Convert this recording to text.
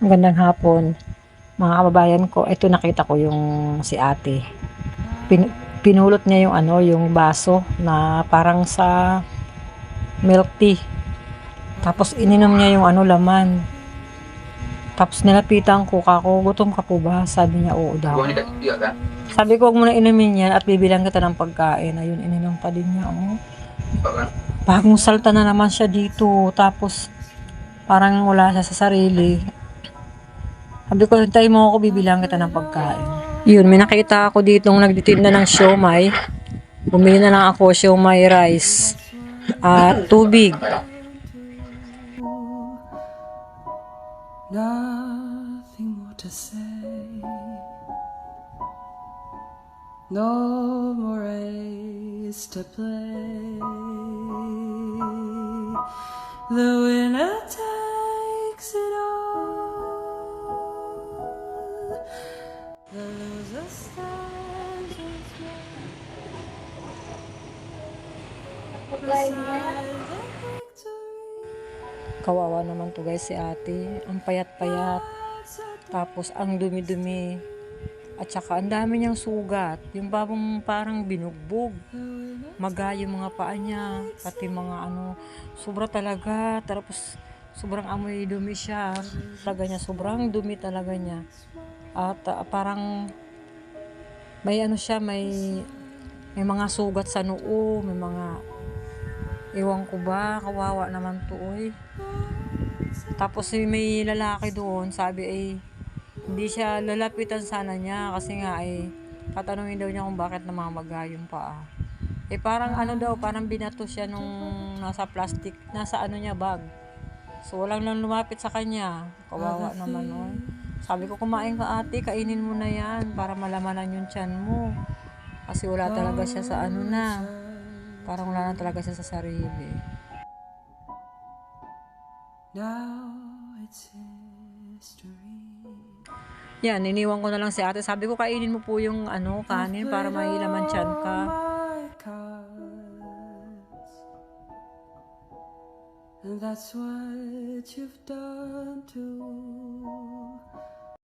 Magandang hapon. Mga kababayan ko, ito nakita ko yung si ate. Pin- pinulot niya yung ano, yung baso na parang sa milk tea. Tapos ininom niya yung ano laman. Tapos nilapitan ko, kako, gutom ka po ba? Sabi niya, oo daw. Sabi ko, huwag mo na inumin yan at bibilang kita ng pagkain. Ayun, ininom pa din niya. Oh. Bagong salta na naman siya dito. Tapos, parang wala siya sa sarili. Sabi ko, hintay mo ako, bibilang kita ng pagkain. Yun, may nakita ako dito nagtitinda ng siomay. Bumili na lang ako siomay rice. At tubig. Nothing more to say. No more race to play. The winner takes Kawawa naman to guys si ate. Ang payat-payat. Tapos ang dumi-dumi. At saka ang dami niyang sugat. Yung babang parang binugbog. Maga mga paa niya. Pati mga ano. Sobra talaga. Tapos sobrang amoy dumi siya. Talaga niya. Sobrang dumi talaga niya. At ah, parang may ano siya. May may mga sugat sa noo. May mga Ewan ko ba, kawawa naman to oy. Tapos eh, may lalaki doon, sabi ay hindi siya lalapitan sana niya kasi nga ay tatanungin daw niya kung bakit namamaga yung paa. Eh parang ano daw, parang binato siya nung nasa plastic, nasa ano niya bag. So walang lang lumapit sa kanya. Kawawa naman oy. Sabi ko kumain ka ate, kainin mo na yan para malamanan yung tiyan mo. Kasi wala talaga siya sa ano na. Parang wala na talaga siya sa sarili. Now it's history. Yan, iniwan ko na lang si ate. Sabi ko, kainin mo po yung ano, kanin para may laman tiyan ka. And that's what you've done too.